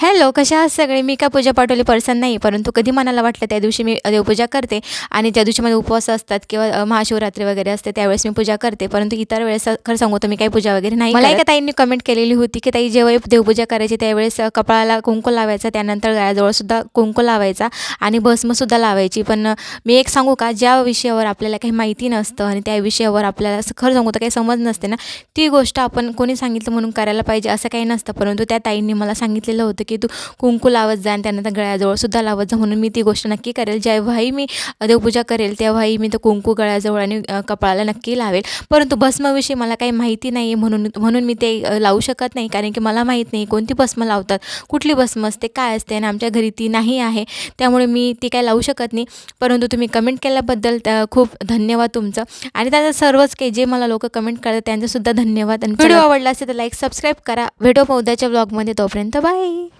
Hello कशा आहात सगळे? मी काय पूजा पाठवली पर्सन नाही परंतु कधी मनाला वाटलं त्या दिवशी मी देवपूजा करते आणि त्या दिवशी माझे उपवास असतात किंवा महाशिवरात्री वगैरे असते त्यावेळेस मी पूजा करते परंतु इतर वेळेस खरं सांगू तर मी काही पूजा वगैरे नाही मला एका ताईंनी कमेंट केलेली होती की ताई जेव्हा देवपूजा करायची त्यावेळेस कपाळाला कुंकू लावायचा त्यानंतर गळ्याजवळसुद्धा कुंकू लावायचा आणि भस्मसुद्धा लावायची. पण मी एक सांगू का ज्या विषयावर आपल्याला काही माहिती नसतं आणि त्या विषयावर आपल्याला खरं सांगू तर काही समज नसते ना ती गोष्ट आपण कोणी सांगितलं म्हणून करायला पाहिजे असं काही नसतं. परंतु त्या ताईंनी मला सांगितलेलं होतं की तू कुंकू लावत जा आणि त्यानंतर गळ्याजवळ सुद्धा लावत जा. म्हणून मी ती गोष्ट नक्की करेल. जेव्हाही मी देवपूजा करेल तेव्हाही मी तो कुंकू गळ्याजवळ आणि कपाळाला नक्की लावेल. परंतु भस्माविषयी मला काही माहिती नाही आहे म्हणून म्हणून मी ते लावू शकत नाही. कारण की मला माहीत नाही कोणती भस्म लावतात कुठली भस्म असते काय असते आणि आमच्या घरी ती नाही आहे. त्यामुळे मी ती काय लावू शकत नाही. परंतु तुम्ही कमेंट केल्याबद्दल खूप धन्यवाद तुमचं. आणि त्याचं सर्वच काही जे मला लोक कमेंट करतात त्यांचंसुद्धा धन्यवाद. आणि व्हिडिओ आवडला असेल तर लाईक सबस्क्राईब करा. व्हिडिओ उद्याच्या ब्लॉगमध्ये तोपर्यंत बाय.